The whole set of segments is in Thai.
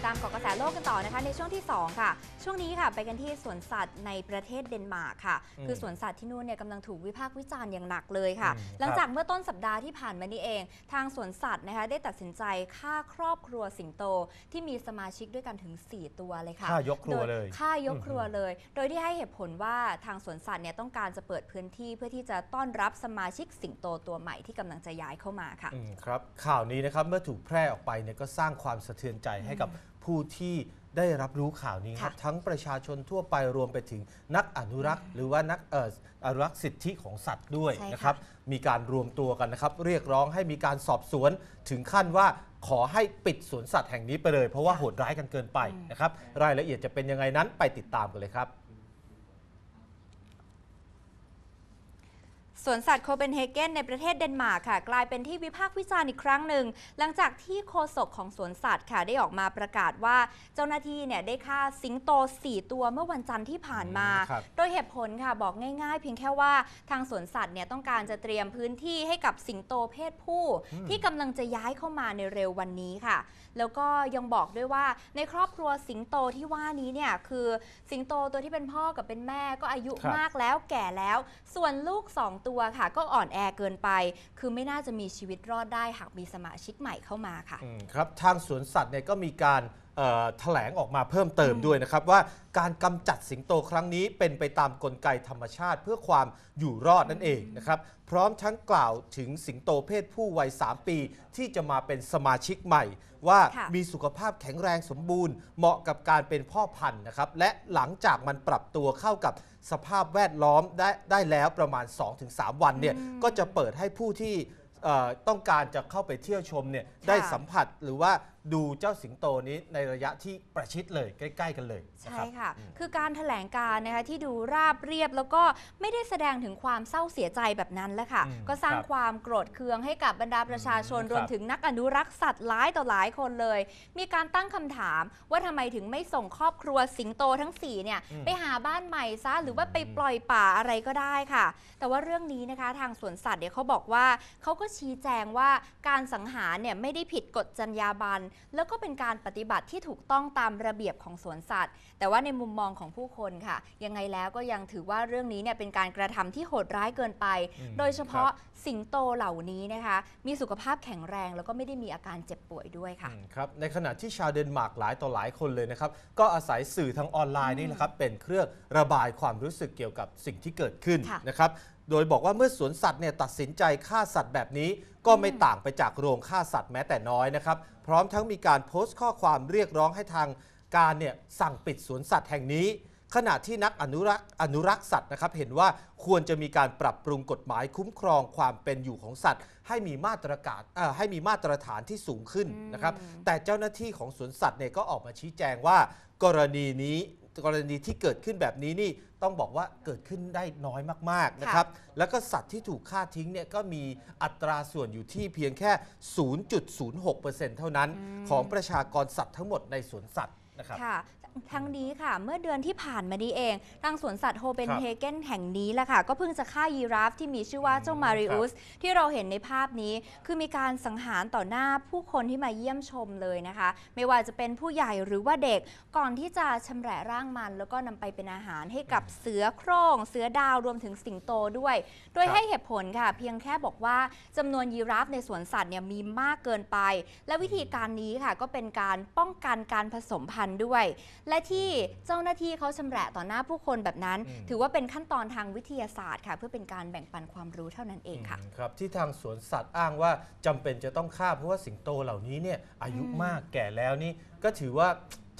ดตามเกาะกระแสโลกกันต่อนะคะ ในช่วงที่ 2 ค่ะ ช่วงนี้ค่ะ ไปกันที่สวนสัตว์ในประเทศเดนมาร์กค่ะอืมคือสวนสัตว์ที่นู่นเนี่ยกำลังถูกวิพากษ์วิจารณ์อย่างหนักเลยค่ะอืมหลังจากเมื่อต้นสัปดาห์ที่ผ่านมานี้เอง ทางสวนสัตว์นะคะได้ตัดสินใจฆ่าครอบครัวสิงโตที่มีสมาชิกด้วยกันถึง 4 ตัวเลยค่ะฆ่ายกครัวเลยโดฆ่ายกครัวเลย โดยที่ให้เหตุผลว่าทางสวนสัตว์เนี่ยต้องการจะเปิดพื้นที่เพื่อที่จะต้อนรับสมาชิกสิงโตตัวใหม่ที่กำลังจะย้ายเข้ามาค่ะอืมครับข่าวนี้นะครับเมื่อถูกแพร่ออกไปเนี่ยก็สร้างความสะเทือนใจให้กับผู้ที่ได้รับรู้ข่าวนี้ครับค่ะทั้งประชาชนทั่วไปรวมไปถึงนักอนุรักษ์ หรือว่านักเอ่ออนุรักษ์สิทธิของสัตว์ด้วยใช่ค่ะนะครับ มีการรวมตัวกันนะครับ เรียกร้องให้มีการสอบสวนถึงขั้นว่าขอให้ปิดสวนสัตว์แห่งนี้ไปเลย เพราะว่าโหดร้ายกันเกินไปนะครับ รายละเอียดจะเป็นยังไงนั้นไปติดตามกันเลยครับ สวนสัตว์โคเปนเฮเกนในประเทศเดนมาร์กค่ะ กลายเป็นที่วิพากษ์วิจารณ์อีกครั้งหนึ่ง หลังจากที่โฆษกของสวนสัตว์ค่ะได้ออกมาประกาศว่าเจ้าหน้าที่เนี่ยได้ฆ่าสิงโต 4 ตัวเมื่อวันจันทร์ที่ผ่านมาอืมครับโดยเหตุผลค่ะบอกง่ายๆ เพียงแค่ว่าทางสวนสัตว์เนี่ยต้องการจะเตรียมพื้นที่ให้กับสิงโตเพศผู้ ที่กำลังจะย้ายเข้ามาในเร็ววันนี้ค่ะ แล้วก็ยังบอกด้วยว่าในครอบครัวสิงโตที่ว่านี้เนี่ยคือสิงโตตัวที่เป็นพ่อกับเป็นแม่ก็อายุครับมากแล้วแก่แล้ว ส่วนลูก 2 ตัวค่ะ ก็อ่อนแอเกินไป คือไม่น่าจะมีชีวิตรอดได้หากมีสมาชิกใหม่เข้ามาค่ะ ครับ ทางสวนสัตว์เนี่ยก็มีการ แถลงออกมาเพิ่มเติมด้วยนะครับ ว่าการกำจัดสิงโตครั้งนี้เป็นไปตามกลไกธรรมชาติเพื่อความอยู่รอดนั่นเองนะครับ พร้อมทั้งกล่าวถึงสิงโตเพศผู้วัย 3 ปี ที่จะมาเป็นสมาชิกใหม่ ว่าค่ะมีสุขภาพแข็งแรงสมบูรณ์ เหมาะกับการเป็นพ่อพันธุ์นะครับ และหลังจากมันปรับตัวเข้ากับสภาพแวดล้อมได้ได้แล้วประมาณ 2-3 วันเนี่ยก็จะเปิดให้ผู้ที่เอ่อต้องการจะเข้าไปเที่ยวชมเนี่ยได้สัมผัสหรือว่าดูเจ้าสิงโตนี้ในระยะที่ประชิดเลยใกล้ ๆ กันเลยนะใช่รับค่ะ คือการถแถลงการณ์นะคะที่ดูราบเรียบแล้วก็ไม่ได้แสดงถึงความเศร้าเสียใจแบบนั้นแหละค่ะอืมก็สร้างครับความโกรธเคืองให้กับบรรดาประชาชนอืมรวมครับถึงนักอนุรักษ์สัตว์หลายต่อหลายคนเลย มีการตั้งคำถามว่าทำไมถึงไม่ส่งครอบครัวสิงโตทั้ง4เนี่ยอืมไปหาบ้านใหม่ซะหรือว่าไปปล่อยป่าอะไรก็ได้ค่ะ แต่ว่าเรื่องนี้นะคะทางสวนสัตว์เนี่ยเขาบอกว่าเขาก็ชี้แจงว่าการสังหารเนี่ยไม่ได้ผิดกฎจรรยาบรรณแล้วก็เป็นการปฏิบัติที่ถูกต้องตามระเบียบของสวนสัตว์ แต่ว่าในมุมมองของผู้คนค่ะ ยังไงแล้วก็ยังถือว่าเรื่องนี้เนี่ยเป็นการกระทำที่โหดร้ายเกินไปอืมโดยเฉพาะสิงโตเหล่านี้นะคะ มีสุขภาพแข็งแรงแล้วก็ไม่ได้มีอาการเจ็บป่วยด้วยค่ะอืมครับในขณะที่ชาวเดนมาร์กหลายต่อหลายคนเลยนะครับ ก็อาศัยสื่อทางออนไลน์นี่แหละครับเป็นเครื่องระบายความรู้สึกเกี่ยวกับสิ่งที่เกิดขึ้นค่ะนะครับ โดยบอกว่าเมื่อสวนสัตว์เนี่ยตัดสินใจฆ่าสัตว์แบบนี้ ก็ไม่ต่างไปจากโรงฆ่าสัตว์แม้แต่น้อยนะครับ พร้อมทั้งมีการโพสต์ข้อความเรียกร้องให้ทางการเนี่ยสั่งปิดสวนสัตว์แห่งนี้ ขณะที่นักอนุรักษ์อนุรักษ์สัตว์นะครับเห็นว่าควรจะมีการปรับปรุงกฎหมายคุ้มครองความเป็นอยู่ของสัตว์ ให้มีมาตรการให้มีมาตรฐานที่สูงขึ้นนะครับแต่เจ้าหน้าที่ของสวนสัตว์เนี่ยก็ออกมาชี้แจงว่า กรณีนี้ กรณีที่เกิดขึ้นแบบนี้นี่ต้องบอกว่าเกิดขึ้นได้น้อยมากๆนะครับ แล้วก็สัตว์ที่ถูกฆ่าทิ้งเนี่ยก็มีอัตราส่วนอยู่ที่เพียงแค่ 0.06%เท่านั้น ของประชากรสัตว์ทั้งหมดในสวนสัตว์นะครับค่ะ ทั้งนี้ค่ะ เมื่อเดือนที่ผ่านมานี้เองทางสวนสัตว์โฮเปนครับเฮเกนแห่งนี้แหละค่ะ ก็เพิ่งจะฆ่ายีราฟที่มีชื่อว่าเจ้ามาริอุสที่เราเห็นในภาพนี้ คือมีการสังหารต่อหน้าผู้คนที่มาเยี่ยมชมเลยนะคะ ไม่ว่าจะเป็นผู้ใหญ่หรือว่าเด็กก่อนที่จะชำแหละร่างมัน แล้วก็นำไปเป็นอาหารให้กับเสือโคร่งเสือดาวรวมถึงสิงโตด้วย โดยครับให้เหตุผลค่ะ เพียงแค่บอกว่าจำนวนยีราฟในสวนสัตว์เนี่ยมีมากเกินไป และวิธีการนี้ค่ะก็เป็นการป้องกันการผสมพันธุ์ด้วยและที่เจ้าหน้าที่เขาชำแหละต่อหน้าผู้คนแบบนั้นอืมถือว่าเป็นขั้นตอนทางวิทยาศาสตร์ค่ะ เพื่อเป็นการแบ่งปันความรู้เท่านั้นเองค่ะอืมครับที่ทางสวนสัตว์อ้างว่าจำเป็นจะต้องฆ่าเพราะว่าสิงโตเหล่านี้เนี่ยอายุอืมมากแก่แล้วนี่ก็ถือว่า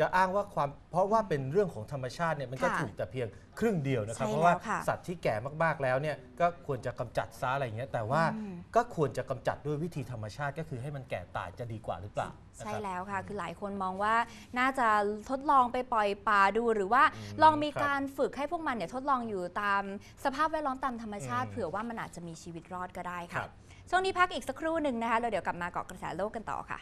จะอ้างว่าความเพราะว่าเป็นเรื่องของธรรมชาติเนี่ยมันก็ค่ะถูกแต่เพียงครึ่งเดียวนะครับ ใช่เพราะว่าแล้วค่ะสัตว์ที่แก่มากๆแล้วเนี่ยก็ควรจะกำจัดซะอะไรอย่างเงี้ยแต่ว่าอืม ก็ควรจะกำจัดด้วยวิธีธรรมชาติก็คือให้มันแก่ตายจะดีกว่าหรือเปล่าใช่นะครับแล้วค่ะ คือหลายคนมองว่าน่าจะทดลองไปปล่อยป่าดูหรือว่าอืมลองมีครับการฝึกให้พวกมันเนี่ยทดลองอยู่ตามสภาพแวดล้อมตามธรรมชาติ อืมเผื่อว่ามันอาจจะมีชีวิตรอดก็ได้ครัค่ะบ ช่วงนี้พักอีกสักครู่หนึ่งนะคะแล้วเดี๋ยวกลับมาเกาะกระแสโลกกันต่อค่ะ